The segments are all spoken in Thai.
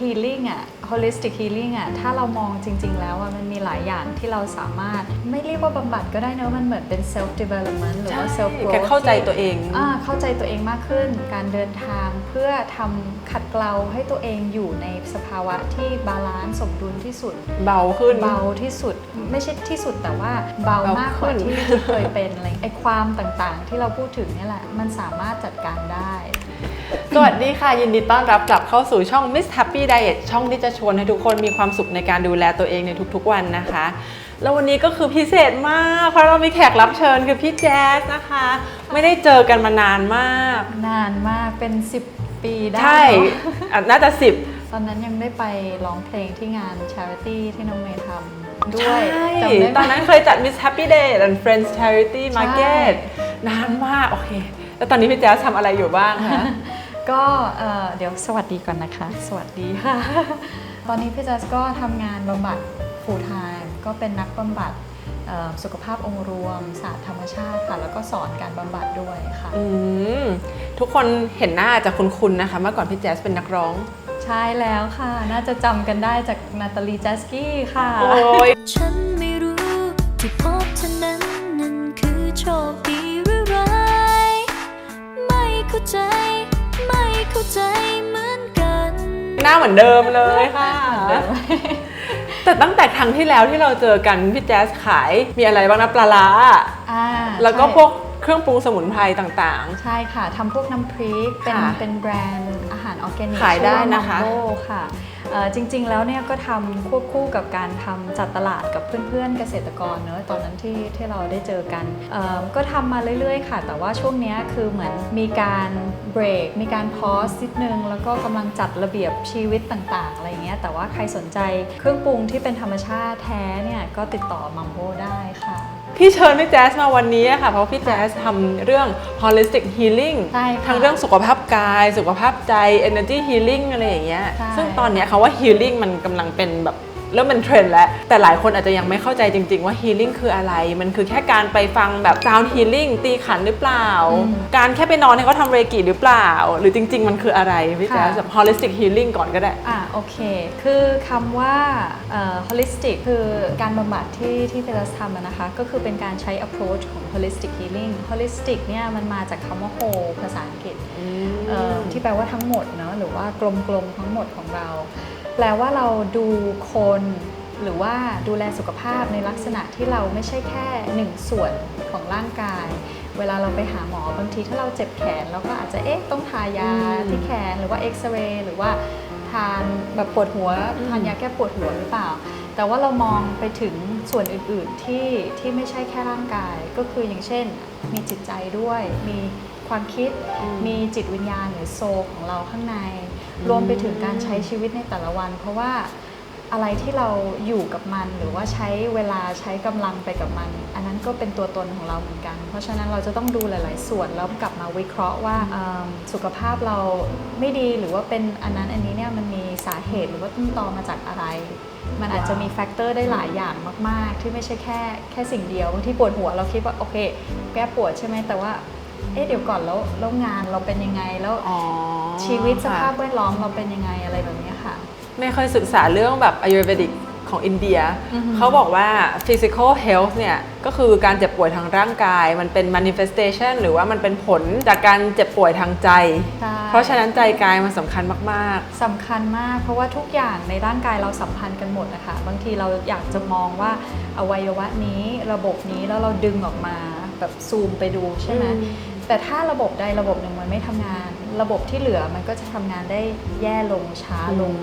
healing อะ holistic healing อะถ้าเรามองจริง ๆ แล้วอะมันมีหลายอย่างที่เราสามารถไม่เรียกว่าบำบัดก็ได้นะ มันเหมือนเป็น self development หรือว่า self แก growth เข้าใจตัวเองอ่าเข้าใจตัวเองมากขึ้น การเดินทางเพื่อทำขัดเกลาให้ตัวเองอยู่ในสภาวะที่บาลานซ์สมดุลที่สุด เบาขึ้น เบาที่สุด ไม่ใช่ที่สุดแต่ว่าเบาเบามากกว่าขึ้นที่ที่เคยเป็นอะไรไอความต่างๆ ที่เราพูดถึงเนี่ยแหละ มันสามารถจัดการได้ สวัสดีค่ะ ยินดีต้อนรับกลับเข้าสู่ช่อง Miss Happy Diet ช่องที่จะชวนให้ทุกคนมีความสุขในการดูแลตัวเองในทุกๆวันนะคะ แล้ววันนี้ก็คือพิเศษมาก เพราะเรามีแขกรับเชิญคือพี่แจ๊สนะคะ ไม่ได้เจอกันมานานมาก นานมากเป็น 10 ปีได้ใช่เนอะอะน่าจะสิบ ตอนนั้นยังได้ไปร้องเพลงที่งาน charity ที่น้องเมย์ทำด้ใช่วยจำได้ไหม ตอนนั้นเคยจัด Miss Happy Day and Friends Charity Market นานมาก โอเค แล้วตอนนี้พี่แจ๊สทำอะไรอยู่บ้างคะ ก็เอ่อเดี๋ยวสวัสดีก่อนนะคะ สวัสดีค่ะ ตอนนี้พี่แจัสก็ทำงานบำบัด full time ก็เป็นนักบำบัดเอ่อสุขภาพองค์รวมศาสตร์ธรรมชาติค่ะ แล้วก็สอนการบำบัดด้วยค่ะอืมทุกคนเห็นหน้าจะคุ้นๆนะคะ เมื่อก่อนพี่แจ๊สเป็นนักร้อง ใช่แล้วค่ะ น่าจะจำกันได้จากนาตาลีแจสกี้ค่ะ โอ้ยฉันไม่รู้ที่พบเธอนั้นนั้นคือโชคดีหรือร้ายไม่เข้าใจไม่ เข้าใจเหมือนกันหน้าเหมือนเดิมเลยค่ะ แต่ตั้งแต่ครั้งที่แล้วที่เราเจอกันพี่แจ๊สขายมีอะไรบ้างนะปลาร้าอ่าแล้วก็ใช่ พวกเครื่องปรุงสมุนไพรต่าง ใช่ค่ะทำพวกน้ำพริก เป็นค่ะเป็นแบรนด์อาหารออร์แกนิกขายได้นะคะ ชื่อว่า Mambo ค่ะเอ่อ จริงๆ แล้วเนี่ยก็ทำควบคู่กับการทำจัดตลาดกับเพื่อนๆ เกษตรกรเนอะตอนนั้นที่ที่เราได้เจอกันก็ทำมาเรื่อยๆ ค่ะ แต่ว่าช่วงนี้คือเหมือนมีการเบรกมีการพอสนิดนึง แล้วก็กำลังจัดระเบียบชีวิตต่างๆ อะไรเงี้ยแต่ว่าใครสนใจเครื่องปรุงที่เป็นธรรมชาติแท้เนี่ยก็ติดต่อมัมโบได้ค่ะ ที่เชิญพี่แจ๊สมาวันนี้อะค่ะ เพราะพี่แจ๊สทำเรื่อง holistic healing ใช่ค่ะทั้งเรื่องสุขภาพกาย สุขภาพใจ energy healing อะไรอย่างเงี้ย ใช่ ซึ่งตอนเนี้ยคำว่า healing มันกำลังเป็นแบบ เริ่มเป็นเทรนด์แล้ว แต่หลายคนอาจจะยังไม่เข้าใจจริง ๆ ว่า healing คืออะไร มันคือแค่การไปฟังแบบ sound healing ตีขันหรือเปล่า การแค่ไปนอนให้เขาทำเรกิหรือเปล่า หรือจริง ๆ มันคืออะไรพี่แจ๊สแบบ holistic healing ก่อนก็ได้ อะโอเค คือคำว่าเอ่อ holistic คือการบำบัดที่ที่เฟลัสทำอะนะคะ ก็คือเป็นการใช้ approach ของ holistic healing holistic เนี่ยมันมาจากคำว่า whole ภาษาอังกฤษเอ่อที่แปลว่าทั้งหมดเนาะหรือว่ากลมๆทั้งหมดของเรา แปลว่าเราดูคน หรือว่าดูแลสุขภาพในลักษณะที่เราไม่ใช่แค่หนึ่งส่วนของร่างกาย เวลาเราไปหาหมอบางทีถ้าเราเจ็บแขนเราก็อาจจะเอ๊ะต้องทายาที่แขนหรือว่าเอ็กซเรย์หรือว่าทานแบบปวดหัวทานยาแก้ปวดหัวหรือเปล่า แต่ว่าเรามองไปถึงส่วนอื่น ๆ ที่ที่ไม่ใช่แค่ร่างกาย ก็คืออย่างเช่น มีจิตใจด้วย มีความคิด มีจิตวิญญาณหรือโซของเราข้างใน รวมไปถึงการใช้ชีวิตในแต่ละวัน เพราะว่าอะไรที่เราอยู่กับมันหรือว่าใช้เวลาใช้กำลังไปกับมัน อันนั้นก็เป็นตัวตนของเราเหมือนกัน เพราะฉะนั้นเราจะต้องดูหลาย ๆ ส่วนแล้วกลับมาวิเคราะห์ว่าสุขภาพเราไม่ดีหรือว่าเป็นอันนั้นอันนี้เนี่ยมันมีสาเหตุหรือว่าต้นตอมาจากอะไร มันอาจจะมีแฟกเตอร์ได้หลายอย่างมาก ๆ ที่ไม่ใช่แค่แค่สิ่งเดียวที่ปวดหัวเราคิดว่าโอเค แก้ปวดใช่ไหมแต่ว่า เอ๊ะเดี๋ยวก่อนแล้วแล้วงานเราเป็นยังไงแล้วอ๋อชีวิตสค่ะภาพแวดล้อมเราเป็นยังไงอะไรแบบเนี้ยค่ะไม่เคยศึกษาเรื่องแบบ Ayurvedic ของอินเดียอือฮึเขาบอกว่า physical health เนี่ย ก็คือการเจ็บป่วยทางร่างกาย มันเป็น manifestation หรือว่ามันเป็นผลจากการเจ็บป่วยทางใจใช่เพราะฉะนั้นใจกายมันสำคัญมากสำคัญมาก เพราะว่าทุกอย่างในร่างกายเราสัมพันธ์กันหมดนะคะ บางทีเราอยากจะมองว่าอวัยวะนี้ระบบนี้แล้วเราดึงออกมา แบบซูมไปดูใช่ไหมอืมแต่ถ้าระบบใดระบบหนึ่งมันไม่ทำงาน ระบบที่เหลือมันก็จะทำงานได้แย่ลงช้าๆลง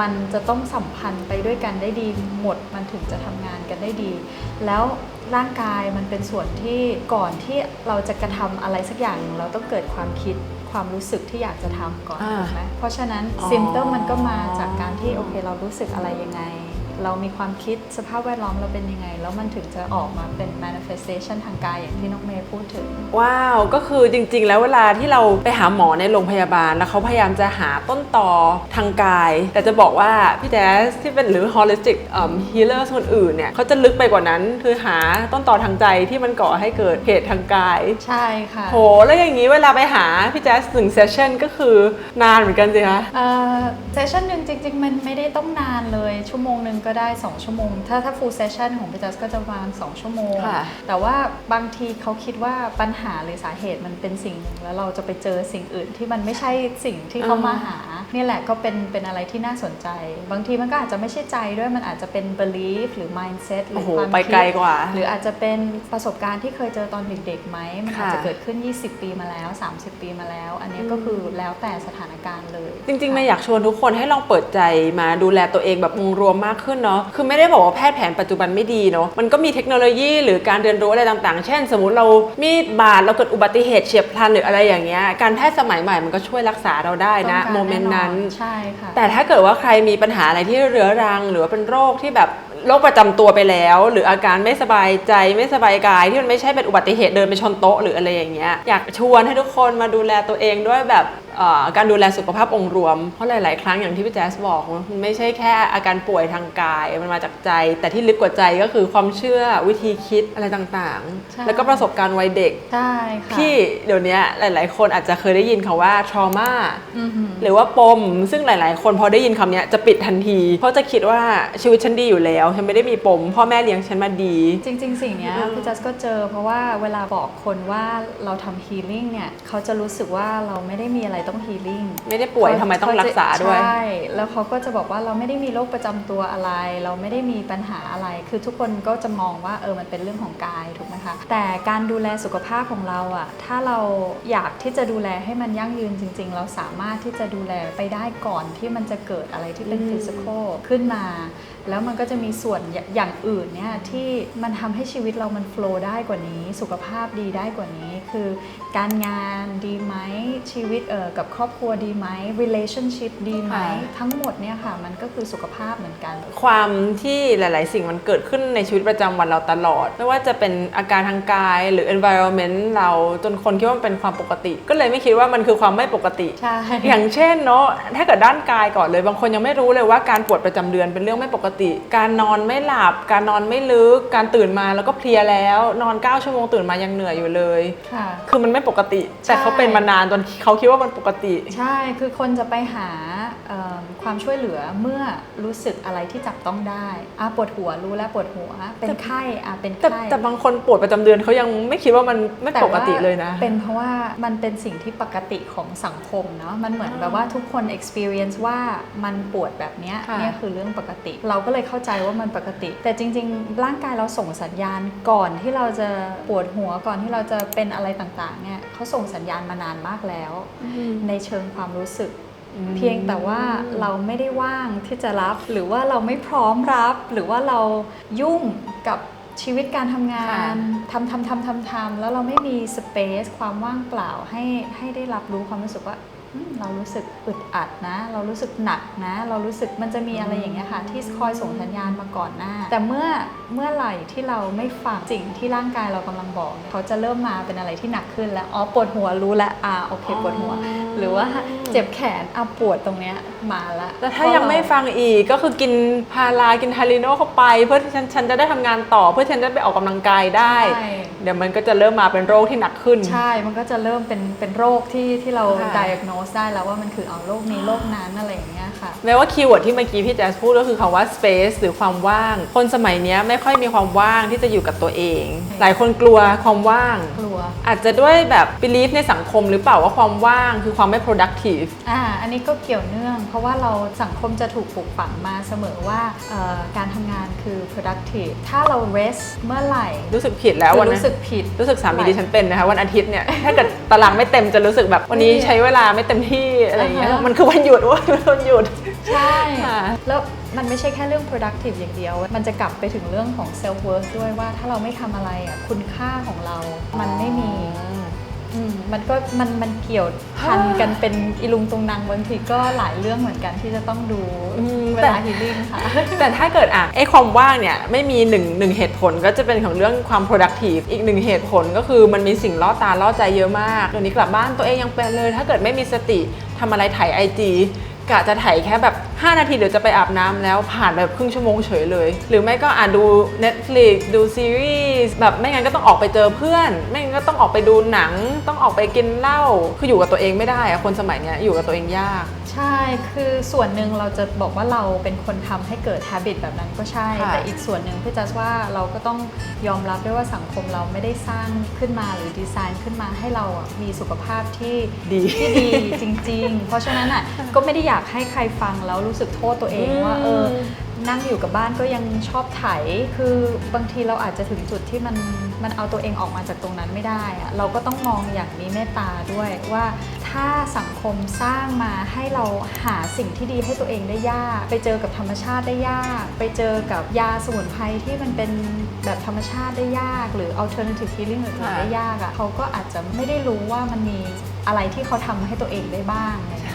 มันจะต้องสัมพันธ์ไปด้วยกันได้ดีหมดมันถึงจะทำงานกันได้ดี แล้วร่างกายมันเป็นส่วนที่ก่อนที่เราจะกระทำอะไรสักอย่างหนึ่งเราต้องเกิดความคิดความรู้สึกที่อยากจะทำก่อนอ่าถูกไหมเพราะฉะนั้นอ๋อซิมเตอร์มันก็มาจากการที่โอเคเรารู้สึกอะไรยังไง เรามีความคิดสภาพแวดล้อมเราเป็นยังไง แล้วมันถึงจะออกมาเป็น manifestation ทางกายอย่างที่น้องเมย์พูดถึง ว้าว ก็คือจริง ๆ แล้วเวลาที่เราไปหาหมอในโรงพยาบาล แล้วเขาพยายามจะหาต้นตอทางกาย แต่จะบอกว่าพี่แจ๊สที่เป็นหรือ holistic um, healer คนอื่นเนี่ยเขาจะลึกไปกว่านั้น คือหาต้นตอทางใจที่มันก่อให้เกิดเหตุทางกาย ใช่ค่ะ โห แล้วอย่างนี้เวลาไปหาพี่แจ๊สหนึ่งเซสชั่นก็คือนานเหมือนกันสิคะเซสชันหนึ่งจริง ๆ มันไม่ได้ต้องนานเลยชั่วโมงหนึ่งก็ได้ 2 ชั่วโมง ถ้าถ้า full session ของพี่จัสก็จะประมาณ2ชั่วโมงค่ะแต่ว่าบางทีเขาคิดว่าปัญหาหรือสาเหตุมันเป็นสิ่งหนึ่งแล้วเราจะไปเจอสิ่งอื่นที่มันไม่ใช่สิ่งที่เขามาหา นี่แหละก็เป็นเป็นอะไรที่น่าสนใจ บางทีมันก็อาจจะไม่ใช่ใจด้วยมันอาจจะเป็น belief หรือ mindset หรืโอ้อโหความไปคิดไกลกว่าหรืออาจจะเป็นประสบการณ์ที่เคยเจอตอนเด็กๆไหมมันอาจจะค่ะเกิดขึ้น 20 ปีมาแล้ว 30 ปีมาแล้ว อันนี้ก็คือแล้วแต่สถานการณ์เลย จริงๆไม่อยากชวนทุกคนให้ลองเปิดใจมาดูแลตัวเองแบบองค์รวมมากขึ้นเนาะคือไม่ได้บอกว่าแพทย์แผนปัจจุบันไม่ดีเนาะมันก็มีเทคโนโลยีหรือการเรียนรู้อะไรต่างๆ เช่น สมมติเรามีดบาดเราเกิดอุบัติเหตุเฉียบพลันหรืออะไรอย่างเงี้ยการแพทย์สมัยใหม่มันก็ช่วยรักษาเราได้นะต้องการโมเมนต์นั้นแอใช่ค่ะแต่ถ้าเกิดว่าใครมีปัญหาอะไรที่เรื้อรัง หรือว่าเป็นโรคที่แบบโรคประจำตัวไปแล้ว หรืออาการไม่สบายใจไม่สบายกาย ที่มันไม่ใช่เป็นอุบัติเหตุเดินไปชนโต๊ะหรืออะไรอย่างเงี้ยอยากชวนให้ทุกคนมาดูแลตัวเองด้วยแบบเอ่อ การดูแลสุขภาพองค์รวม เพราะหลาย ๆ ครั้งอย่างที่พี่แจ๊สบอกมันไม่ใช่แค่อาการป่วยทางกาย มันมาจากใจ แต่ที่ลึกกว่าใจก็คือความเชื่อวิธีคิดอะไรต่างใช่ๆแล้วก็ประสบการณ์วัยเด็กใช่ค่ะที่เดี๋ยวนี้หลาย ๆ คนอาจจะเคยได้ยินคาว่า trauma อือหือหรือว่าปม ซึ่งหลาย ๆ คนพอได้ยินคำเนี้ยจะปิดทันที เพราะจะคิดว่าชีวิตฉันดีอยู่แล้ว ฉันไม่ได้มีปม พ่อแม่เลี้ยงฉันมาดี จริง ๆ สิ่งเนี้ยอืมพี่จัสก็เจอ เพราะว่าเวลาบอกคนว่าเราทำฮีลิ่งเนี่ยเขาจะรู้สึกว่าเราไม่ได้มีอะไรต้องฮีลิ่งไม่ได้ป่วยทำไมต้องรักษาด้วย ใช่ แล้วเขาก็จะบอกว่าเราไม่ได้มีโรคประจำตัวอะไร เราไม่ได้มีปัญหาอะไร คือทุกคนก็จะมองว่าเออมันเป็นเรื่องของกายถูกไหมคะ แต่การดูแลสุขภาพของเราอะถ้าเราอยากที่จะดูแลให้มันยั่งยืนจริง ๆ เราสามารถที่จะดูแลไปได้ก่อนที่มันจะเกิดอะไรที่เป็นอืมฟิสิกอลขึ้นมา แล้วมันก็จะมีส่วนอย่อย่างอื่นเนี่ยที่มันทำให้ชีวิตเรามันโฟล์ได้กว่านี้ สุขภาพดีได้กว่านี้ คือการงานดีไหมชีวิตเออกับครอบครัวดีไหม relationship ดีไหมค่ะทั้งหมดเนี่ยค่ะ มันก็คือสุขภาพเหมือนกัน ความที่หลาย ๆ สิ่งมันเกิดขึ้นในชีวิตประจำวันเราตลอด ไม่ว่าจะเป็นอาการทางกายหรือ environment เราจนคนคิดว่ามันเป็นความปกติ ก็เลยไม่คิดว่ามันคือความไม่ปกติใช่อย่างเช่นเนาะถ้าเกิดด้านกายก่อนเลย บางคนยังไม่รู้เลยว่าการปวดประจำเดือนเป็นเรื่องไม่ปกติการนอนไม่หลับ การนอนไม่ลึก การตื่นมาแล้วก็เพลียแล้ว นอน 9 ชั่วโมงตื่นมายังเหนื่อยอยู่เลย ค่ะ คือมันไม่ปกติ แต่ใช่เขาเป็นมานานจนเขาคิดว่ามันปกติ ใช่ คือคนจะไปหาเอิ่มความช่วยเหลือเมื่อรู้สึกอะไรที่จับต้องได้อะปวดหัวรู้แล้วปวดหัว เป็นไข้อะเป็นแต่ไข้แต่บางคนปวดประจำเดือนเขายังไม่คิดว่ามันไม่แต่ปกติว่าเลยนะ เป็นเพราะว่ามันเป็นสิ่งที่ปกติของสังคมเนาะ มันเหมือนแบบว่าทุกคน experience ว่ามันปวดแบบเนี้ยค่ะ เนี่ยคือเรื่องปกติ เราก็เลยเข้าใจว่ามันปกติ แต่จริง ๆ ร่างกายเราส่งสัญญาณก่อนที่เราจะปวดหัวก่อนที่เราจะเป็นอะไรต่างๆเนี่ยเขาส่งสัญญาณมานานมากแล้ว ในเชิงความรู้สึกอืมเพียงแต่ว่าเราไม่ได้ว่างที่จะรับ หรือว่าเราไม่พร้อมรับ หรือว่าเรายุ่งกับชีวิตการทำงานทำทำทำทำทำแล้วเราไม่มีสเปซความว่างเปล่าให้ให้ได้รับรู้ความรู้สึกว่าอืม เรารู้สึกอึดอัดนะ เรารู้สึกหนักนะ เรารู้สึกมันจะมีอะไรอย่างเงี้ยค่ะ ที่คอยส่งสัญญาณมาก่อนหน้า แต่เมื่อเมื่อไหร่ที่เราไม่ฟังสิ่งที่ร่างกายเรากำลังบอก เขาจะเริ่มมาเป็นอะไรที่หนักขึ้นแล้วอ๋อปวดหัวรู้แล้วอ่าโอเคปวดหัว หรือว่าเจ็บแขนอะปวดตรงเนี้ย มาละแต่ถ้ายังไม่ฟังอีกก็คือกินพารากินไทลิโนเข้าไป เพื่อที่ฉันฉันจะได้ทำงานต่อ เพื่อฉันจะไปออกกำลังกายได้ใช่เดี๋ยวมันก็จะเริ่มมาเป็นโรคที่หนักขึ้น ใช่ มันก็จะเริ่มเป็นเป็นโรคที่ที่เราค่ะ diagnose ได้แล้วว่ามันคือเอาโรคนี้โรคนั้นอะไรอย่างเงี้ยค่ะแม้ว่าคีย์เวิร์ดที่เมื่อกี้พี่แจ๊สพูดก็คือคำว่า space หรือความว่าง คนสมัยเนี้ยไม่ค่อยมีความว่างที่จะอยู่กับตัวเอง หลายคนกลัวความว่างกลัว อาจจะด้วยแบบ belief ในสังคมหรือเปล่าว่าความว่างคือความไม่ productive อ่าอันนี้ก็เกี่ยวเนื่องเพราะว่าเราสังคมจะถูกปลูกฝังมาเสมอว่าเอ่อการทำงานคือ productive ถ้าเรา rest เมื่อไหร่ รู้สึกผิดแล้วจะวันนั้นรู้สึกผิด รู้สึกสามีดิฉันเป็นนะคะวันอาทิตย์เนี่ยถ้าเกิดตารางไม่เต็มจะรู้สึกแบบวันนี้ใช้เวลาไม่เต็มที่อะไรอย่างเงี้ยอ่าฮะมันคือวันหยุดเว่าวันหยุดใช่ค่ะแล้วมันไม่ใช่แค่เรื่อง productive อย่างเดียว มันจะกลับไปถึงเรื่องของ self worth ด้วยว่าถ้าเราไม่ทำอะไรอะคุณค่าของเรา มันไม่มี อืมมันก็มันมันเกี่ยวพันกันเป็นอีลุงตุงนางบางทีก็หลายเรื่องเหมือนกันที่จะต้องดูอืมเวแต่ ลาฮีลิ่งค่ะ แต่ถ้าเกิดอะไอ้ความว่างเนี่ยไม่มีหนึ่งหนึ่งเหตุผลก็จะเป็นของเรื่องความ productive อีกหนึ่งเหตุผลก็คือมันมีสิ่งล่อตาล่อใจเยอะมากเดี๋ยวนี้กลับบ้านตัวเองยังเป็นเลย ถ้าเกิดไม่มีสติทำอะไรถ่ายไอจี กะจะถ่ายแค่แบบ 5 นาทีเดี๋ยวจะไปอาบน้ำแล้วผ่านแบบครึ่งชั่วโมงเฉยเลย หรือไม่ก็อ่านดู Netflix ดูซีรีส์แบบไม่งั้นก็ต้องออกไปเจอเพื่อน ไม่งั้นก็ต้องออกไปดูหนัง ต้องออกไปกินเหล้าคืออยู่กับตัวเองไม่ได้อะคนสมัยเนี้ยอยู่กับตัวเองยาก ใช่คือส่วนหนึ่งเราจะบอกว่าเราเป็นคนทำให้เกิด habit แบบนั้นก็ใช่ค่ะแต่อีกส่วนหนึ่งพี่จัสว่าเราก็ต้องยอมรับด้วยว่าสังคมเราไม่ได้สร้างขึ้นมาหรือดีไซน์ขึ้นมาให้เราอะมีสุขภาพที่ดีที่ดีจริง ๆ เพราะฉะนั้นอะก็ไม่ได้อยากให้ใครฟังแล้วรู้สึกโทษตัวเองว่าเออนั่งอยู่กับบ้านก็ยังชอบไถ คือบางทีเราอาจจะถึงจุดที่มันมันเอาตัวเองออกมาจากตรงนั้นไม่ได้อะเราก็ต้องมองอย่างมีเมตตาด้วยว่าถ้าสังคมสร้างมาให้เราหาสิ่งที่ดีให้ตัวเองได้ยาก ไปเจอกับธรรมชาติได้ยาก ไปเจอกับยาสมุนไพรที่มันเป็นแบบธรรมชาติได้ยาก หรือ alternative healing อื่นๆค่ะได้ยากอะเขาก็อาจจะไม่ได้รู้ว่ามันมีอะไรที่เขาทำให้ตัวเองได้บ้างอะไรอย่าง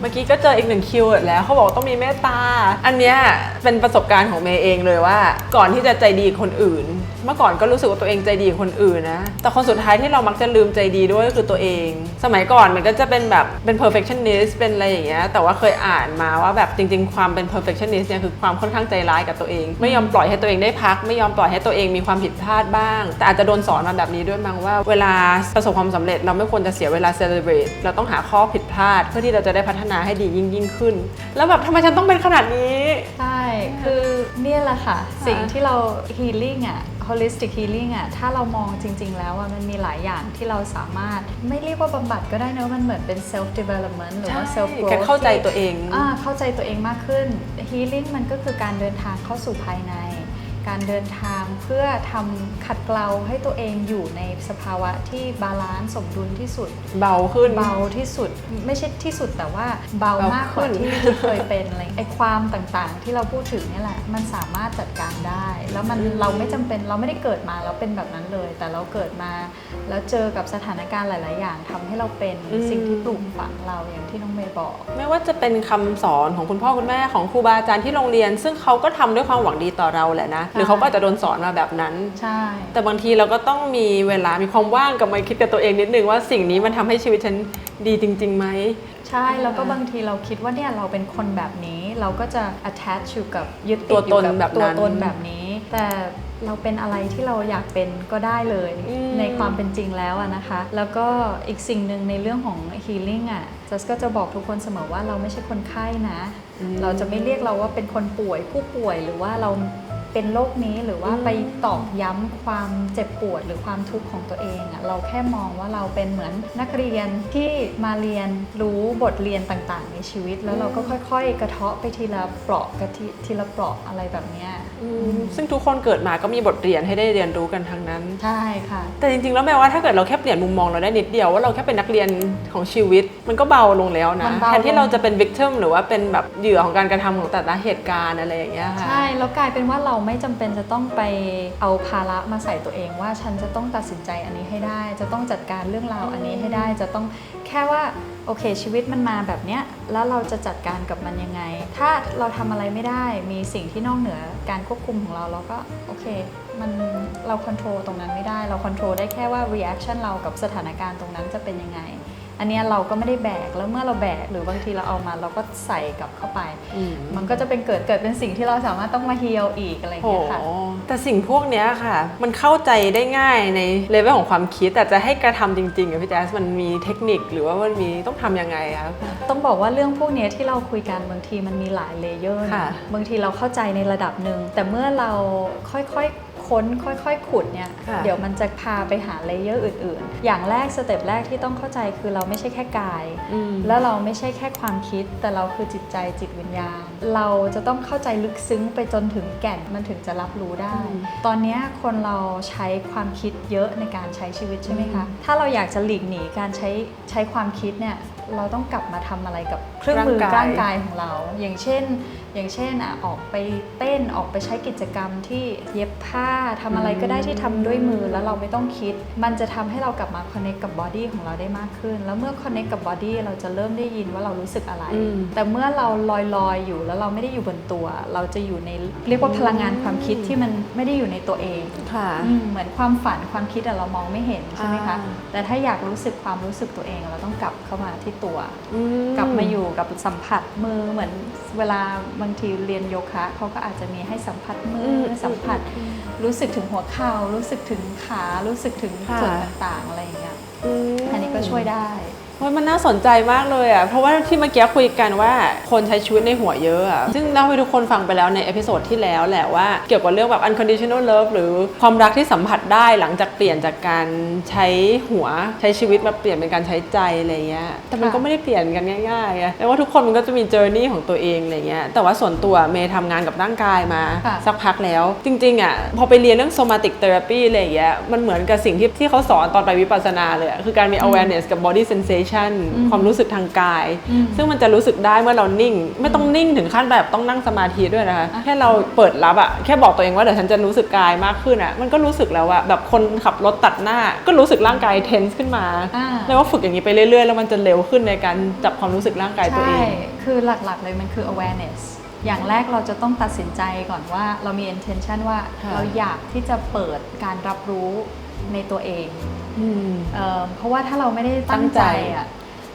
เมื่อกี้ก็เจออีกหนึ่งคิวร์ดแล้วเขาบอกว่าต้องมีเมตตา อันเนี้ยเป็นประสบการณ์ของเมย์เองเลยว่า ก่อนที่จะใจดีกับคนอื่น เมื่อก่อนก็รู้สึกว่าตัวเองใจดีคนอื่นนะ แต่คนสุดท้ายที่เรามักจะลืมใจดีด้วยก็คือตัวเอง สมัยก่อนมันก็จะเป็นแบบเป็น perfectionist เป็นอะไรอย่างเงี้ย แต่ว่าเคยอ่านมาว่าแบบจริง ๆ ความเป็น perfectionist เนี่ยคือความค่อนข้างใจร้ายกับตัวเอง ไม่ยอมปล่อยให้ตัวเองได้พัก ไม่ยอมปล่อยให้ตัวเองมีความผิดพลาดบ้าง แต่อาจจะโดนสอนมาแบบนี้ด้วยมั้งว่าเวลาประสบความสำเร็จเราไม่ควรจะเสียเวลา celebrate เราต้องหาข้อผิดพลาด เพื่อที่เราจะได้พัฒนาให้ดียิ่งยิ่งขึ้น แล้วแบบทำไมฉันต้องเป็นขนาดนี้ ใช่ คือเนี่ยแหละค่ะ สิ่งที่เรา healing อะ holistic healing อะถ้าเรามองจริง ๆ แล้วอะมันมีหลายอย่างที่เราสามารถไม่เรียกว่าบำบัดก็ได้เนอะมันเหมือนเป็น self development หรือว่า self ใช่ growth การเข้าใจตัวเองอ่าเข้าใจตัวเองมากขึ้น healing มันก็คือการเดินทางเข้าสู่ภายใน การเดินทางเพื่อทำขัดเกลาให้ตัวเองอยู่ในสภาวะที่บาลานซ์สมดุลที่สุด เบาขึ้นเบาที่สุดไม่ใช่ที่สุดแต่ว่าเบาเบามมากกว่าขึ้นที่ที่เคยเป็นอะไรไอ้ความต่างๆ ที่เราพูดถึงเนี่ยแหละ มันสามารถจัดการได้ แล้วมันเราไม่จำเป็นเราไม่ได้เกิดมาแล้วเป็นแบบนั้นเลย แต่เราเกิดมา แล้วเจอกับสถานการณ์หลาย ๆ อย่างทำให้เราเป็นสิ่งที่ปลูกฝังเราอย่างที่น้องเมย์บอก ไม่ว่าจะเป็นคำสอนของคุณพ่อคุณแม่ของครูบาอาจารย์ที่โรงเรียน ซึ่งเขาก็ทำด้วยความหวังดีต่อเราแหละนะหรือเขาก็อาจจะโดนสอนมาแบบนั้น ใช่ แต่บางทีเราก็ต้องมีเวลามีความว่างกับมาคิดกับตัวเองนิดนึงว่าสิ่งนี้มันทำให้ชีวิตฉันดีจริงๆไหมใช่แล้วก็บางทีเราคิดว่าเนี่ยเราเป็นคนแบบนี้เราก็จะ attach อยู่กับยึดติดตัวตนอยู่กับแบบตัวนั้นตนแบบนี้ แต่เราเป็นอะไรที่เราอยากเป็นก็ได้เลยอืมในความเป็นจริงแล้วอะนะคะ แล้วก็อีกสิ่งหนึ่งในเรื่องของ healing อะจัสก็จะบอกทุกคนเสมอว่าเราไม่ใช่คนไข้นะ เราจะไม่เรียกเราว่าเป็นคนป่วยผู้ป่วยหรือว่าเรา เป็นโรคนี้หรือว่าอืมไปตอกย้ำความเจ็บปวดหรือความทุกข์ของตัวเองอะเราแค่มองว่าเราเป็นเหมือนนักเรียนที่มาเรียนรู้บทเรียนต่างๆ ในชีวิต แล้วเราก็ค่อย ๆ กระเทาะไปทีละเปราะกะทิทีละเปราะอะไรแบบเนี้ยอืมซึ่งทุกคนเกิดมาก็มีบทเรียนให้ได้เรียนรู้กันทั้งนั้นใช่ค่ะ แต่จริงๆแล้วแม้ว่าถ้าเกิดเราแค่เปลี่ยนมุมมองเราได้นิดเดียวว่าเราแค่เป็นนักเรียนของชีวิต มันก็เบาลงแล้วมันะนเบาแทนที่ลงเราจะเป็น victim หรือว่าเป็นแบบเหยื่อของการกระทำของแต่ละเหตุการณ์อะไรอย่างเงี้ยค่ะใช่แล้วกลายเป็นว่าเราไม่จำเป็นจะต้องไปเอาภาระมาใส่ตัวเอง ว่าฉันจะต้องตัดสินใจอันนี้ให้ได้ จะต้องจัดการเรื่องราวอันนี้ให้ได้ จะต้องแค่ว่าโอเค ชีวิตมันมาแบบเนี้ยแล้วเราจะจัดการกับมันยังไง ถ้าเราทำอะไรไม่ได้มีสิ่งที่นอกเหนือการควบคุมของเราเราก็โอเคมันเราควบคุมตรงนั้นไม่ได้ เราควบคุมได้แค่ว่า reaction เรากับสถานการณ์ตรงนั้นจะเป็นยังไง อันเนี้ยเราก็ไม่ได้แบกแล้วเมื่อเราแบกหรือบางทีเราเอามาเราก็ใส่กลับเข้าไป อืม มันก็จะเป็นเกิดเกิดเป็นสิ่งที่เราสามารถต้องมาเฮีลอีกอะไรอย่างโอ้เงี้ยค่ะ แต่สิ่งพวกเนี้ยค่ะ มันเข้าใจได้ง่ายในเลเวลของความคิด แต่จะให้กระทำจริงๆอะพี่แจ๊สมันมีเทคนิคหรือว่ามันมีต้องทำยังไงคะ ต้องบอกว่าเรื่องพวกเนี้ยที่เราคุยกันบางทีมันมีหลายเลเยอร์นะค่ะ บางทีเราเข้าใจในระดับหนึ่งแต่เมื่อเราค่อยๆ ค้นค่อยๆ ขุดเนี่ยค่ะเดี๋ยวมันจะพาไปหาเลเยอร์อื่น ๆ อย่างแรกสเต็ปแรกที่ต้องเข้าใจคือเราไม่ใช่แค่กายอืมแล้วเราไม่ใช่แค่ความคิด แต่เราคือจิตใจจิตวิญญาณ เราจะต้องเข้าใจลึกซึ้งไปจนถึงแก่นมันถึงจะรับรู้ได้อืมตอนเนี้ยคนเราใช้ความคิดเยอะในการใช้ชีวิตใช่ไหมคะถ้าเราอยากจะหลีกหนีการใช้ใช้ความคิดเนี่ยเราต้องกลับมาทำอะไรกับเครื่องมือร่างกายร่างกายของเรา อย่างเช่น อย่างเช่นอะออกไปเต้นออกไปใช้กิจกรรมที่เย็บผ้าทำอะไรก็ได้ที่ทำด้วยมือแล้วเราไม่ต้องคิด มันจะทำให้เรากลับมาคอนเน c t กับบอดี้ของเราได้มากขึ้น แล้วเมื่อคอนเน c t กับบอดี้เราจะเริ่มได้ยินว่าเรารู้สึกอะไรอืมแต่เมื่อเราลอยลอยๆอยู่แล้วเราไม่ได้อยู่บนตัว เราจะอยู่ในเรียกว่าพลังงานความคิดที่มันไม่ได้อยู่ในตัวเองค่ะอืมเหมือนความฝันความคิดอะเรามองไม่เห็นใช่ไหมคะอ่าแต่ถ้าอยากรู้สึกความรู้สึกตัวเองเราต้องกลับเข้ามาที่ตัวอืกลับมาอยู่กับสัมผัสมือเหมือนเวลาบางทีเรียนโยคะเขาก็อาจจะมีให้สัมผัสมืออสัมผัสรู้สึกถึงหัวเข่ารู้สึกถึงขารู้สึกถึงค่ะส่วนต่างๆอะไรอย่างเงี้ยมอันนี้ก็ช่วยได้ เฮ้ยมันน่าสนใจมากเลยอะ เพราะว่าที่เมื่อกี้คุยกันว่าคนใช้ชีวิตในหัวเยอะอะ ซึ่งเล่าให้ทุกคนฟังไปแล้วในเอพิโซดที่แล้วแหละว่าเกี่ยวกับเรื่องแบบ unconditional love หรือความรักที่สัมผัสได้หลังจากเปลี่ยนจากการใช้หัวใช้ชีวิตมาเปลี่ยนเป็นการใช้ใจอะไรเงี้ย แต่มันค่ะก็ไม่ได้เปลี่ยนกันง่ายๆอะแต่ว่าทุกคนมันก็จะมี journey ของตัวเองอะไรเงี้ย แต่ว่าส่วนตัวเมย์ทำงานกับร่างกายมาค่ะสักพักแล้ว จริงๆอะพอไปเรียนเรื่อง somatic therapy อะไรอย่างเงี้ย มันเหมือนกับสิ่งที่ที่เขาสอนตอนไปวิปัสสนาเลยอะคือการมี awareness กับ body sensation อืมความรู้สึกทางกายอืมซึ่งมันจะรู้สึกได้เมื่อเรานิ่ง ไม่ต้องนิ่งถึงขั้นแบบต้องนั่งสมาธิด้วยนะคะอะแค่เราเปิดรับอะแค่บอกตัวเองว่าเดี๋ยวฉันจะรู้สึกกายมากขึ้นอะมันก็รู้สึกแล้วอะแบบคนขับรถตัดหน้า ก็รู้สึกร่างกาย tense ขึ้นมาอ่าแล้วว่าฝึกอย่างนี้ไปเรื่อยๆ แล้วมันจะเร็วขึ้นในการจับความรู้สึกร่างกายตัวเอใช่งคือหลักๆเลยมันคือ awareness อย่างแรกเราจะต้องตัดสินใจก่อนว่าเรามี intention ว่าค่ะเราอยากที่จะเปิดการรับรู้ในตัวเองอืม เอ่อเพราะว่าถ้าเราไม่ได้ตั้งตั้งใจใจอะ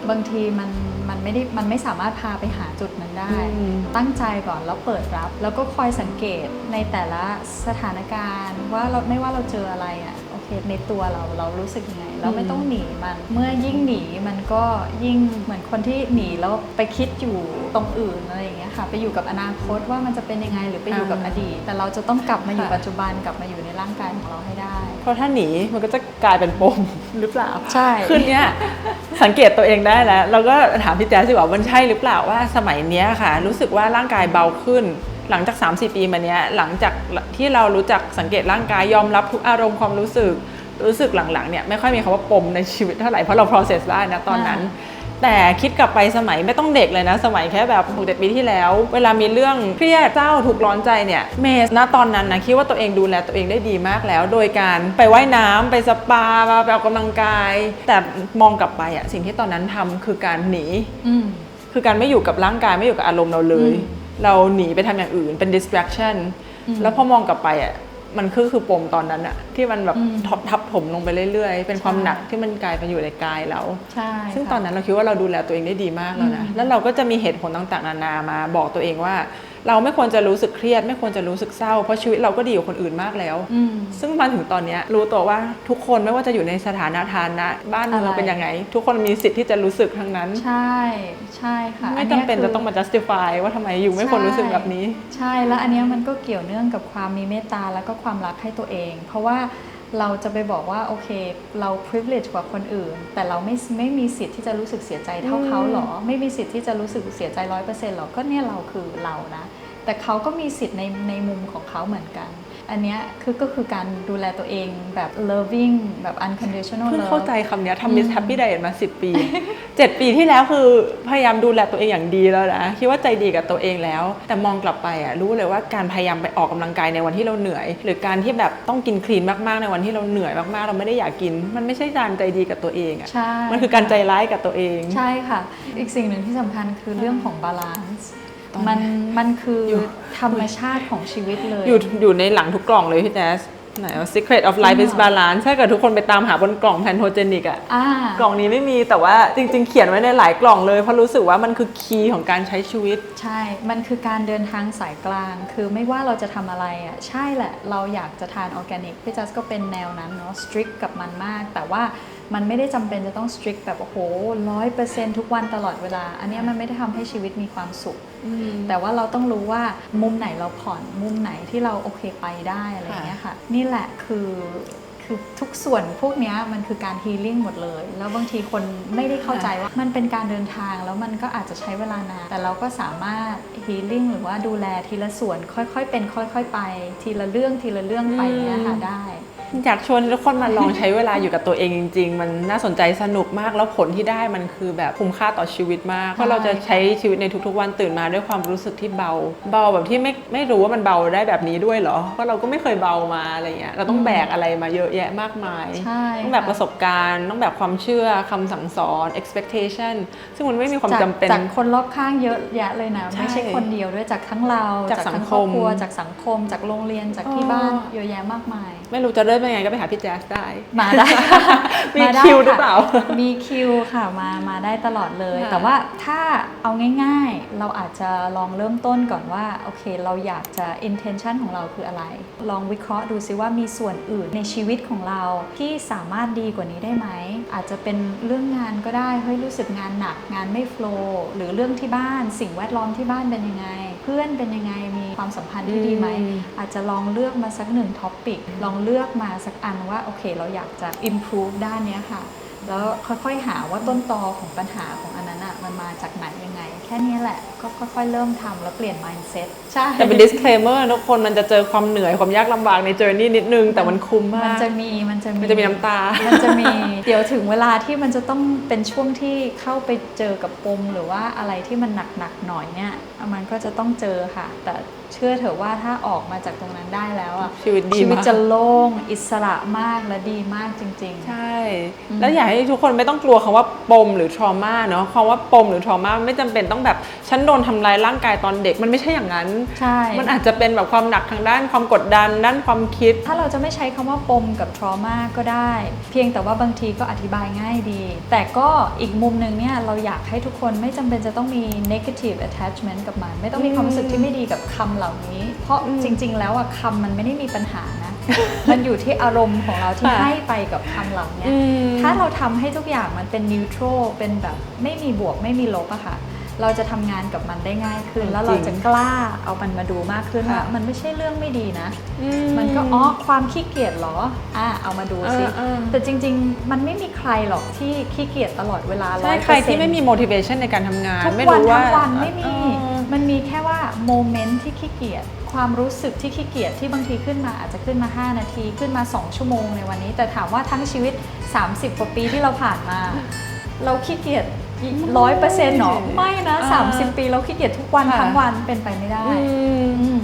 บางทีมันมันไม่ได้มันไม่สามารถพาไปหาจุดนั้นได้อืมตั้งใจก่อนแล้วเปิดรับ แล้วก็คอยสังเกตในแต่ละสถานการณ์ ว่าเราไม่ว่าเราเจออะไรอะโอเคในตัวเราเรารู้สึกยังไงเราไม่ต้องหนีมัน เมื่อยิ่งหนีมันก็ยิ่งเหมือนคนที่หนีแล้วไปคิดอยู่ตรงอื่นอะไรอย่างเงี้ย ค่ะไปอยู่กับอนาคตว่ามันจะเป็นยังไงหรือไปอยู่กับอดีต แต่เราจะต้องกลับมาอยู่ค่ะปัจจุบันกลับมาอยู่ในร่างกายของเราให้ได้ เพราะถ้าหนีมันก็จะกลายเป็นปมหรือเปล่าใช่คืนเนี้ยสังเกตตัวเองได้แล้วแล้วก็ถามพี่แจ๊สสิว่ามันใช่หรือเปล่าว่าสมัยเนี้ยค่ะ รู้สึกว่าร่างกายเบาขึ้นหลังจาก 3-4 ปีมาเนี้ยหลังจากที่เรารู้จักสังเกตร่างกายยอมรับทุกอารมณ์ความรู้สึก รู้สึกหลังๆเนี่ยไม่ค่อยมีคำว่าปมในชีวิตเท่าไหร่เพราะเรา process ได้นะตอนนั้น แต่คิดกลับไปสมัยไม่ต้องเด็กเลยนะ สมัยแค่แบบหกเจ็ดปีที่แล้ว เวลามีเรื่องเครียดเศร้าถูกร้อนใจเนี่ยเมย์ณตอนนั้นนะคิดว่าตัวเองดูแลตัวเองได้ดีมากแล้ว โดยการไปไว่ายน้ำไปสปาไปออกกำลังกาย แต่มองกลับไปอะสิ่งที่ตอนนั้นทำคือการหนีอืมคือการไม่อยู่กับร่างกายไม่อยู่กับอารมณ์เราเลยอืมเราหนีไปทำอย่างอื่นเป็น distraction อืมแล้วพอมองกลับไปอะ มันคือคือปมตอนนั้นอะที่มันแบบอืมทับทับถมลงไปเรื่อยๆ เป็นความใช่หนักที่มันกลายไปอยู่ในกายเราใช่ซึ่งค่ะตอนนั้นเราคิดว่าเราดูแลตัวเองได้ดีมากแล้วนะอืมแล้วเราก็จะมีเหตุผลต่างๆนานามาบอกตัวเองว่า เราไม่ควรจะรู้สึกเครียด ไม่ควรจะรู้สึกเศร้า เพราะชีวิตเราก็ดีกว่าคนอื่นมากแล้วอืมซึ่งมาถึงตอนเนี้ยรู้ตัวว่าทุกคนไม่ว่าจะอยู่ในสถานะฐานะ บ้านเมืองอะไรเป็นยังไง ทุกคนมีสิทธิ์ที่จะรู้สึกทั้งนั้น ใช่ใช่ค่ะไม่อัจำเป็นยคืจะต้องมา justify ว่าทำไมอยู่ไม่ควรรู้สึกแบบนี้ ใช่แล้วอันเนี้ยมันก็เกี่ยวเนื่องกับความมีเมตตาแล้วก็ความรักให้ตัวเอง เพราะว่า เราจะไปบอกว่าโอเค เรา privilege กว่าคนอื่น แต่เราไม่ไม่มีสิทธิ์ที่จะรู้สึกเสียใจเท่าเขาหรอ ไม่มีสิทธิ์ที่จะรู้สึกเสียใจร้อยเปอร์เซ็นต์หรอ ก็เนี่ยเราคือเรานะ แต่เขาก็มีสิทธิ์ในในมุมของเขาเหมือนกัน อันเนี้ยคือก็คือการดูแลตัวเองแบบ loving แบบ unconditional เพิ่ง love เข้าใจคำเนี้ยอืทำมมิสแฮปปี้ไดเอทมา 10 ปี 7 ปีที่แล้วคือพยายามดูแลตัวเองอย่างดีแล้วนะ คิดว่าใจดีกับตัวเองแล้ว แต่มองกลับไปอะรู้เลยว่าการพยายามไปออกกำลังกายในวันที่เราเหนื่อย หรือการที่แบบต้องกินคลีนมากๆ ในวันที่เราเหนื่อยมากๆ เราไม่ได้อยากกิน มันไม่ใช่การใจดีกับตัวเองอะใช่ มันคือการใจร้ายกับตัวเอง ใช่ค่ะ อีกสิ่งหนึ่งที่สำคัญคือเรื่องของบาลานซ์ ตอนมันนี้ มันคือออยู่ ธรรมชาติของชีวิตเลย อยู่อยู่ในหลังทุกกล่องเลยพี่แจ๊สไหนว่า secret of life จริ is งเหรอ balance ถ้าเกิดทุกคนไปตามหาบนกล่องแพนโทเจนิกอะอ่ากล่องนี้ไม่มีแต่ว่าจริง ๆ เขียนไว้ในหลายกล่องเลยเพราะรู้สึกว่ามันคือคีย์ของการใช้ชีวิต ใช่ มันคือการเดินทางสายกลาง คือไม่ว่าเราจะทำอะไรอะ ใช่แหละ เราอยากจะทานออร์แกนิกพี่จัสก็เป็นแนวนั้นเนาะ สตริกกับมันมาก แต่ว่า มันไม่ได้จำเป็นจะต้องสตริกแบบโอ้โหร้อยเปอร์เซ็นทุกวันตลอดเวลา อันเนี้ยมันไม่ได้ทำให้ชีวิตมีความสุข แต่ว่าเราต้องรู้ว่ามุมไหนเราผ่อนมุมไหนที่เราโอเคไปได้อะไรอย่างเงี้ยค่ะ นี่แหละคือคือทุกส่วนพวกเนี้ยมันคือการฮีลิ่งหมดเลย แล้วบางทีคนไม่ได้เข้าใจว่ามันเป็นการเดินทางแล้วมันก็อาจจะใช้เวลานาน แต่เราก็สามารถฮีลิ่งหรือว่าดูแลทีละส่วนค่อยๆเป็น ค่อย ๆ ไป ทีละเรื่องทีละเรื่องไปเนี้ยค่ะอืมได้ อยากชวนทุกคนมาลองใช้เวลาอยู่กับตัวเองจริง ๆ มันน่าสนใจสนุกมากแล้วผลที่ได้มันคือแบบคุ้มค่าต่อชีวิตมาก เพราะเราจะใช้ชีวิตในทุกๆ วันตื่นมาด้วยความรู้สึกที่เบา เบาแบบที่ไม่ไม่รู้ว่ามันเบาได้แบบนี้ด้วยเหรอเพราะเราก็ไม่เคยเบามาอะไรเงี้ยเราต้องแบกอะไรมาเยอะแยะมากมายใช่ต้องแบกค่ะประสบการณ์ ต้องแบกความเชื่อคำสั่งสอน expectation ซึ่งมันไม่มีความจากจำเป็นจากคนรอบข้างเยอะแยะเลยนะใช่ไม่ใช่คนเดียวด้วยจากทั้งเราจากทั้งสังครอบคมครัวจากสังคม จากโรงเรียนจากที่อ๋อบ้านเยอะแยะมากมาย ไม่รู้จะเริ่มยังไงก็ไปหาพี่แจ๊สได้ มาได้ มีาได้คิวหรือเปล่า ค่ะมีคิวค่ะมามาได้ตลอดเลย ค่ะแต่ว่าถ้าเอาง่ายๆ เราอาจจะลองเริ่มต้นก่อนว่าโอเค เราอยากจะ intention ของเราคืออะไร ลองวิเคราะห์ดูซิว่ามีส่วนอื่นในชีวิตของเราที่สามารถดีกว่านี้ได้ไหม อาจจะเป็นเรื่องงานก็ได้เฮ้ยรู้สึกงานหนักงานไม่โฟล์หรือเรื่องที่บ้านสิ่งแวดล้อมที่บ้านเป็นยังไง เพื่อนเป็นยังไงมีความสัมพันธ์ที่ดีไหม อืม อาจจะลองเลือกมาสักหนึ่งท็อปปิกลองเลือกมาสักอันว่าโอเค เราอยากจะ improve ด้านเนี้ยค่ะ แล้วค่อยๆหาว่าต้นตอของปัญหาของอันนั้นอะมันมาจากไหนยังไง แค่เนี้ยแหละ ก็ค่อยๆเริ่มทำแล้วเปลี่ยน mindset ใช่ แต่เป็น disclaimer ทุกคนมันจะเจอความเหนื่อยความยากลำบากใน journey นิดนึง แต่มันคุ้มมากมันจะมีมันจะมีมันจะมีน้ำตามั นจะมี เดี๋ยวถึงเวลาที่มันจะต้องเป็นช่วงที่เข้าไปเจอกับปมหรือว่าอะไรที่มันหนักๆหน่อยเนี่ยมันก็จะต้องเจอค่ะ แต่เชื่อเถอะว่าถ้าออกมาจากตรงนั้นได้แล้วอะชีวิตดีชีวิตมากจะโล่งอิสระมากและดีมากจริง ๆ ใช่ แล้วอยากให้ทุกคนไม่ต้องกลัวคำว่าปมหรือ trauma เนาะคำว่าปมหรือ trauma ไม่จำเป็นต้องแบบฉันโดนทำร้ายร่างกายตอนเด็กมันไม่ใช่อย่างนั้นใช่มันอาจจะเป็นแบบความหนักทางด้านความกดดันด้านความคิด ถ้าเราจะไม่ใช้คำว่าปมกับ trauma ก็ได้ เพียงแต่ว่าบางทีก็อธิบายง่ายดี แต่ก็อีกมุมหนึ่งเนี่ยเราอยากให้ทุกคนไม่จำเป็นจะต้องมี negative attachment กับมัน ไม่ต้องมีความรู้สึกที่ไม่ดีกับคำเหล่านี้ เพราะจริง ๆ แล้วอะคำมันไม่ได้มีปัญหานะ มันอยู่ที่อารมณ์ของเราที่ค่ะให้ไปกับคำเหล่านี้อืมถ้าเราทำให้ทุกอย่างมันเป็น neutral เป็นแบบไม่มีบวกไม่มีลบอะค่ะ เราจะทำงานกับมันได้ง่ายขึ้น แล้วเราจะกล้าเอามันมาดูมากขึ้นว่าค่ะมันไม่ใช่เรื่องไม่ดีนะอืมันก็อ๋อความขี้เกียจเหรออะเอามาดูสิเออเออแต่จริง ๆ มันไม่มีใครหรอกที่ขี้เกียจตลอดเวลาใช่100%ใครที่ไม่มี motivation ในการทำงานทุกไม่วันรู้ว่าทั้งวันไม่มีเออมันมีแค่ว่าโมเมนต์ที่ขี้เกียจ ความรู้สึกที่ขี้เกียจที่บางทีขึ้นมาอาจจะขึ้นมา 5 นาทีขึ้นมา 2 ชั่วโมงในวันนี้ แต่ถามว่าทั้งชีวิต 30กว่าปีที่เราผ่านมา เราขี้เกียจร้อยเปอร์เซ็นต์หรอไม่นะอ่า30 ปีเราขี้เกียจทุกวันค่ะทั้งวันเป็นไปไม่ได้อืมอืม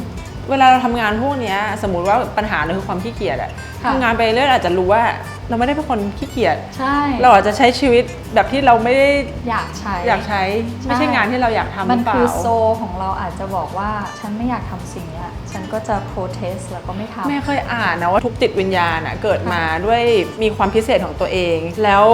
เวลาเราทำงานพวกเนี้ยสมมติว่าปัญหาเราคือความขี้เกียจอะค่ะทำงานไปเรื่อยอาจจะรู้ว่า เราไม่ได้เป็นคนขี้เกียจใช่ เราอาจจะใช้ชีวิตแบบที่เราไม่ได้อยากใช้ อยากใช้ ไม่ใช่งานที่เราอยากทำหมัรืนอเปล่า คือโซลของเราอาจจะบอกว่าฉันไม่อยากทำสิ่งเนี้ยฉันก็จะ protest แล้วก็ไม่ทำแม่เคยอ่านนะว่าทุกจิตวิญญาณอะเกิดมาด้วยมีความพิเศษของตัวเอง แล้ว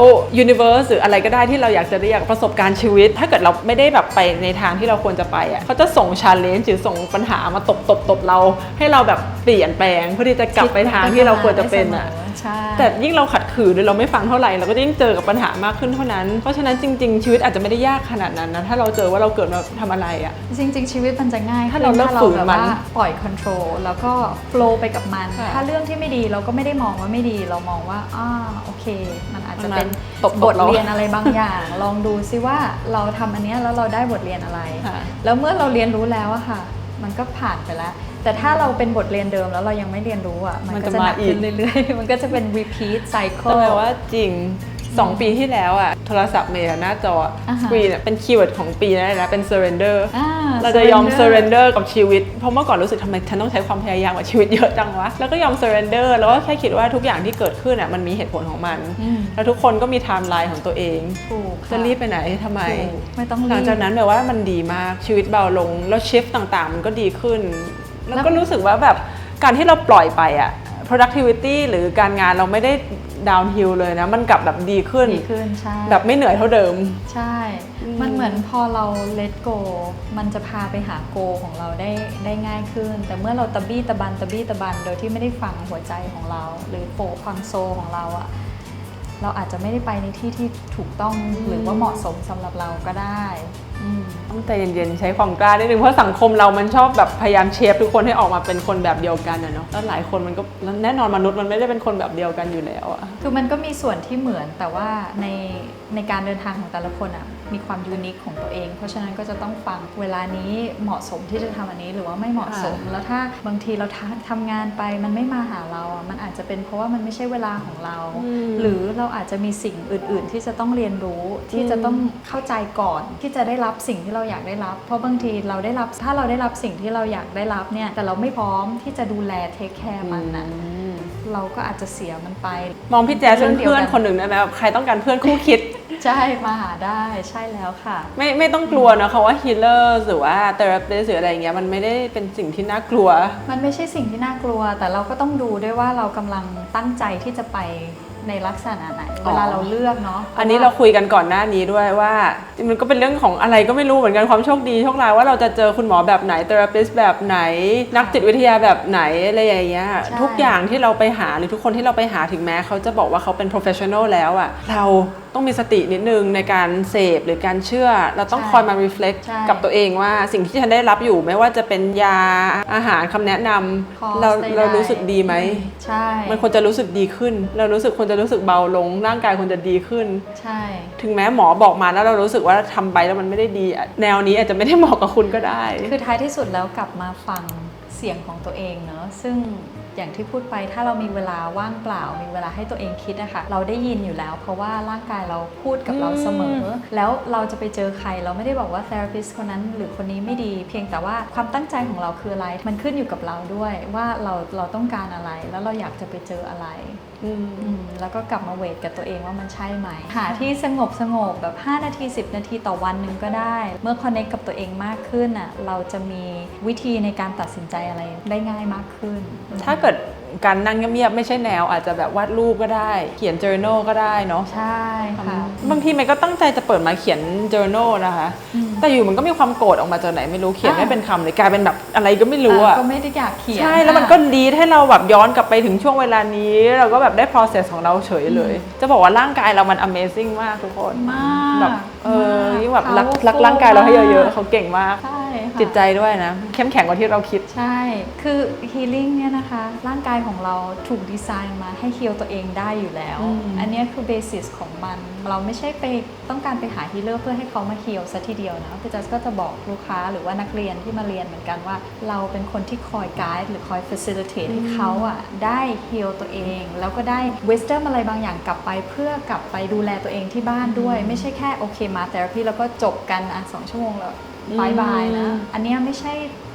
universe หรืออะไรก็ได้ที่เราอยากจะเรียกประสบการณ์ชีวิต ถ้าเกิดเราไม่ได้แบบไปในทางที่เราควรจะไปอะเขาจะส่ง challenge หรือส่งปัญหามาตบตบตบเรา ให้เราแบบเปลี่ยนแปลงเพื่อที่จะกลับไปทางที่เราควรจะเป็นอะใช่แต่ยิ่งเราขัดขืนหรือเราไม่ฟังเท่าไหร่เราก็จะยิ่งเจอกับปัญหามากขึ้นเท่านั้น เพราะฉะนั้นจริง ๆ ชีวิตอาจจะไม่ได้ยากขนาดนั้นนะถ้าเราเจอว่าเราเกิดมาทำอะไรอะจริง ๆ ชีวิตมันจะง่ายถ้าเราเลิกขึ้นฝืนแบบมันว่าปล่อย control แล้วก็ flow ไปกับมัน ค่ะ ถ้าเรื่องที่ไม่ดีเราก็ไม่ได้มองว่าไม่ดี เรามองว่าอ่าโอเค มันอาจจะเป็นมันตบๆบทเราเรียนอะไรบางอย่าง ลองดูซิว่าเราทำอันเนี้ยแล้วเราได้บทเรียนอะไร ค่ะ แล้วเมื่อเราเรียนรู้แล้วอะค่ะ มันก็ผ่านไปแล้ว แต่ถ้าเราเป็นบทเรียนเดิมแล้วเรายังไม่เรียนรู้อะมันมันก็จะจะหนักมาอีก ขึ้นเรื่อยๆ มันก็จะเป็น repeat แต่ cycle แปลว่าจริง 2 ปีที่แล้วอะโทรศัพท์เมย์อะหน้าจออะอ่าสฮะกรีนอะเป็นคีย์เวิร์ดของปีนั้นเลยนะเป็น surrender อ่าเราจะยอม surrender surrender กับชีวิต เพราะเมื่อก่อนรู้สึกทำไมฉันต้องใช้ความพยายามกับชีวิตเยอะจังวะ แล้วก็ยอม surrender แล้วก็แค่คิดว่าทุกอย่างที่เกิดขึ้นอะมันมีเหตุผลของมันอืมแล้วทุกคนก็มีไทม์ไลน์ของตัวเองถูกค่จะรีบไปไหนทำไมถูกไม่ต้องรีบหลังจากนั้นแบบว่ามันดีมากชีวิตเบาลง แล้วชิฟต่างๆ มันก็ดีขึ้น แล้วก็รู้สึกว่าแบบการที่เราปล่อยไปอะ productivity หรือการงานเราไม่ได้ downhill เลยนะ มันกลับแบบดีขึ้น ดีขึ้นใช่แบบไม่เหนื่อยเท่าเดิม ใช่อืมมันเหมือนพอเรา let go มันจะพาไปหา go ของเราได้ได้ง่ายขึ้น แต่เมื่อเราตะบี้ตะบันตะบี้ตะบันโดยที่ไม่ได้ฟังหัวใจของเรา หรือโฟฟังโซของเราอะเราอาจจะไม่ได้ไปในที่ที่ถูกต้องหรือว่าเหมาะสมสำหรับเราก็ได้อืม ต้องใจเย็นๆ ใช้ความกล้าได้หนึ่งเพราะสังคมเรามันชอบแบบพยายามเชฟทุกคนให้ออกมาเป็นคนแบบเดียวกันนะเนาะแล้วหลายคนมันก็แล้วแน่นอนมนุษย์มันไม่ได้เป็นคนแบบเดียวกันอยู่แล้วอะคือมันก็มีส่วนที่เหมือนแต่ว่าในในการเดินทางของแต่ละคนอะ มีความยูนิคของตัวเอง เพราะฉะนั้นก็จะต้องฟังเวลานี้เหมาะสมที่จะทำอันนี้หรือว่าไม่เหมาะสม แล้วถ้าบางทีเราทำทำงานไปมันไม่มาหาเราอะมันอาจจะเป็นเพราะว่ามันไม่ใช่เวลาของเราอืมหรือเราอาจจะมีสิ่งอื่น ๆ ที่จะต้องเรียนรู้ที่จะต้องเข้าใจก่อนที่จะได้รับสิ่งที่เราอยากได้รับ เพราะบางทีเราได้รับถ้าเราได้รับสิ่งที่เราอยากได้รับเนี่ยแต่เราไม่พร้อมที่จะดูแลเทคแคร์มันนะเราก็อาจจะเสียมันไป มองพี่แจ๊สเป็นเรื่องเดียวเพื่อนกันคนหนึ่งได้ไหมแบบใครต้องการเพื่อนคู่คิด ใช่มาหาได้ใช่แล้วค่ะ ไม่ไม่ต้องกลัวนะคำว่าฮีลเลอร์หรือว่าเทอราปิสหรืออะไรอย่างเงี้ยมันไม่ได้เป็นสิ่งที่น่ากลัว มันไม่ใช่สิ่งที่น่ากลัว แต่เราก็ต้องดูด้วยว่าเรากำลังตั้งใจที่จะไปในลักษณะไหนเวลาเราเลือกเนาะอันนี้เราคุยกันก่อนหน้านี้ด้วยว่า มันก็เป็นเรื่องของอะไรก็ไม่รู้เหมือนกันความโชคดีโชคร้ายว่าเราจะเจอคุณหมอแบบไหนเทอราปิสแบบไหน นักจิตวิทยาแบบไหนอะไรอย่างเงี้ยใช่ทุกอย่างที่เราไปหาหรือทุกคนที่เราไปหาถึงแม้เขาจะบอกว่าเขาเป็น professional แล้วอะเรา ต้องมีสตินิดนึงในการเสพหรือการเชื่อ เราต้องคอยมา reflect ใช่กับตัวเองว่าสิ่งที่ฉันได้รับอยู่ไม่ว่าจะเป็นยาอาหารคำแนะนคอร์ำสเราใดๆ เรารู้สึกดีไหม ใช่มันควรจะรู้สึกดีขึ้น เรารู้สึกควรจะรู้สึกเบาลง ร่างกายควรจะดีขึ้น ใช่ ถึงแม้หมอบอกมาแล้วเรารู้สึกว่าทำไปแล้วมันไม่ได้ดีอะแนวนี้อาจจะไม่ได้เหมาะกับคุณก็ได้ คือท้ายที่สุดแล้วกลับมาฟังเสียงของตัวเองเนอะซึ่ง อย่างที่พูดไปถ้าเรามีเวลาว่างเปล่า มีเวลาให้ตัวเองคิดนะคะเราได้ยินอยู่แล้ว เพราะว่าร่างกายเราพูดกับเราเสมอ แล้วเราจะไปเจอใคร เราไม่ได้บอกว่า therapist คนนั้นหรือคนนี้ไม่ดี เพียงแต่ว่าความตั้งใจของเราคืออะไร มันขึ้นอยู่กับเราด้วยว่าเราเราต้องการอะไรแล้วเราอยากจะไปเจออะไรอืมอืมแล้วก็กลับมาเวทกับตัวเองว่ามันใช่ไหม หาที่สงบสงบแบบ 5 นาที 10 นาทีต่อวันหนึ่งก็ได้ เมื่อคอนเน c t กับตัวเองมากขึ้นอะเราจะมีวิธีในการตัดสินใจอะไรได้ง่ายมากขึ้น ถ้าเกิด การนั่งเงียบๆไม่ใช่แนว อาจจะแบบวาดรูปก็ได้ เขียน journal ก็ได้เนาะใช่ค่ะบางทีมันก็ตั้งใจจะเปิดมาเขียน journal นะคะอืมแต่อยู่มันก็มีความโกรธออกมาจากไหนไม่รู้เขียนอ่าไม่เป็นคำเลยกลายเป็นแบบอะไรก็ไม่รู้อะก็ไม่ได้อยากเขียนใช่แล้วมันก็ลีดให้เราแบบย้อนกลับไปถึงช่วงเวลานี้ เราก็แบบได้ process ของเราเฉยเลย จะบอกว่าร่างกายเรามัน amazing มากทุกคนมากแบบเออมากยิ่งแบบรัก powerful รักร่างกายเราให้เยอะๆเขาเก่งมากใช่ ค่ะ จิตใจด้วยนะ เข้มแข็งกว่าที่เราคิด ใช่ คือ healing เนี่ยนะคะ ร่างกายของเราถูกดีไซน์มาให้ heal ตัวเองได้อยู่แล้ว อืม อันเนี้ยคือ basis ของมัน เราไม่ใช่ไปต้องการไปหา healer เพื่อให้เขามา heal ซะทีเดียวนะพี่จัสก็จะบอกลูกค้าหรือว่านักเรียนที่มาเรียนเหมือนกันว่า เราเป็นคนที่คอย guide หรือคอย facilitate ให้เขาอะได้ heal ตัวเอง แล้วก็ได้ wisdom อะไรบางอย่างกลับไป เพื่อกลับไปดูแลตัวเองที่บ้านด้วย ไม่ใช่แค่โอเคมา therapy แล้วก็จบกันอะสองชั่วโมงแล้ว บายบายนะ อันเนี้ยไม่ใช่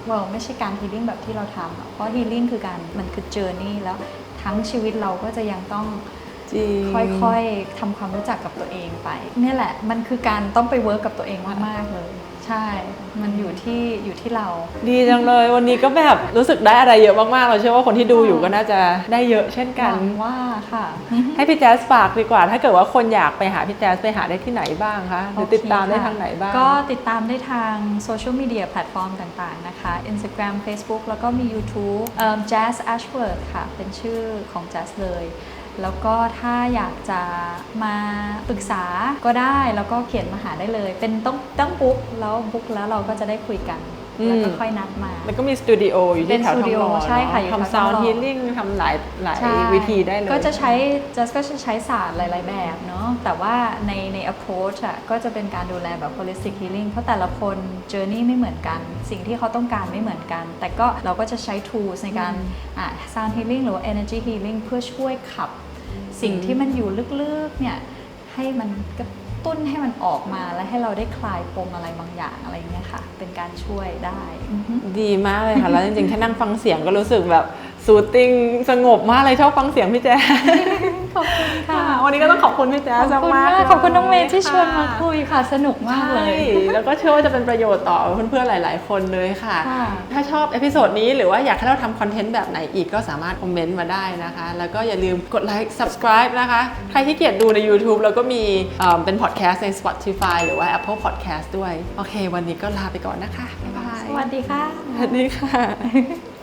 well ไม่ใช่การ healing แบบที่เราทำอะเพราะ healing คือการมันคือ journey แล้วทั้งชีวิตเราก็จะยังต้องจริงค่อยๆทำความรู้จักกับตัวเองไปเนี่ยแหละมันคือการต้องไปเวิร์กกับตัวเองมากๆเลยใช่ มันอยู่ที่อยู่ที่เรา ดีจังเลยวันนี้ก็แบบรู้สึกได้อะไรเยอะมากๆเราเชื่อว่าคนที่ดูอยู่ก็น่าจะได้เยอะเช่นหกันวังว่าค่ะ ให้พี่แจ๊สฝากดีกว่า ถ้าเก็ดว่าคนอยากไปหาพี่แจ๊สไปหาได้ที่ไหนบ้างคะหรือติดตามได้ทางไหนบ้าง ก็ติดตามได้ทางโซเชียลมีเดียแพลตฟอร์มต่างๆนะคะ Instagram Facebook แล้วก็มี YouTube เอิ่ม Jazz Ashworth ค่ะ เป็นชื่อของ Jazz เลย แล้วก็ถ้าอยากจะมาปรึกษาก็ได้แล้วก็เขียนมาหาได้เลย เป็นต้องต้องบุ๊กแล้วบุ๊กแล้วเราก็จะได้คุยกัน แล้วก็ค่อยนัดมา แล้วก็มีสตูดิโออยู่เป็ที่นแถวทองหล่อสตูดิโอใช่ค่ะอยู่แถวทำซาวทองหล่อฮีลิ่งทำหลายหลายใช่วิธีได้เลย ก็จะใช้จัสก็จะใช้ศาสตร์หลาย ๆ แบบเนาะแต่ว่าในใน approach อะก็จะเป็นการดูแลแบบ holistic healing เพราะแต่ละคน journey ไม่เหมือนกัน สิ่งที่เขาต้องการไม่เหมือนกัน แต่ก็เราก็จะใช้ tools ในการอะ sound healing หรือว่า energy healing เพื่อช่วยขับ สิ่งที่มันอยู่ลึก ๆ เนี่ยให้มันกระ ตุ้นให้มันออกมาและให้เราได้คลายปมอะไรบางอย่างอะไรเงี้ยค่ะ เป็นการช่วยได้อือฮึ ดีมากเลยค่ะ แล้วจริงๆแค่นั่งฟังเสียงก็รู้สึกแบบซูตติ้งสงบมากเลยชอบฟังเสียงพี่แจ๊ ขอบคุณค่ะ วันนี้ก็ต้องขอบคุณพี่แจ๊ขสอบคุณมากมากๆขอบคุณน้องเมย์ที่ชวนมาค่ะคุยค่ะ สนุกมากเลใช่ยแล้วก็เชื่อว่าจะเป็นประโยชน์ต่อเพื่อนๆหลาย ๆ คนเลยค่ะค่ะ ถ้าชอบเอพิโซดนี้หรือว่าอยากให้เราทำคอนเทนต์แบบไหนอีกก็สามารถคอมเมนต์มาได้นะคะ แล้วก็อย่าลืมกดไลค์ subscribe นะคะ ใครที่เกียจดูใน YouTube แล้วก็มีเอ่อเป็นพอดแคสต์ใน Spotify หรือว่า Apple Podcast ด้วย โอเค วันนี้ก็ลาไปก่อนนะคะบ๊ายบายสวัสดีค่ะสวัสดีค่ะ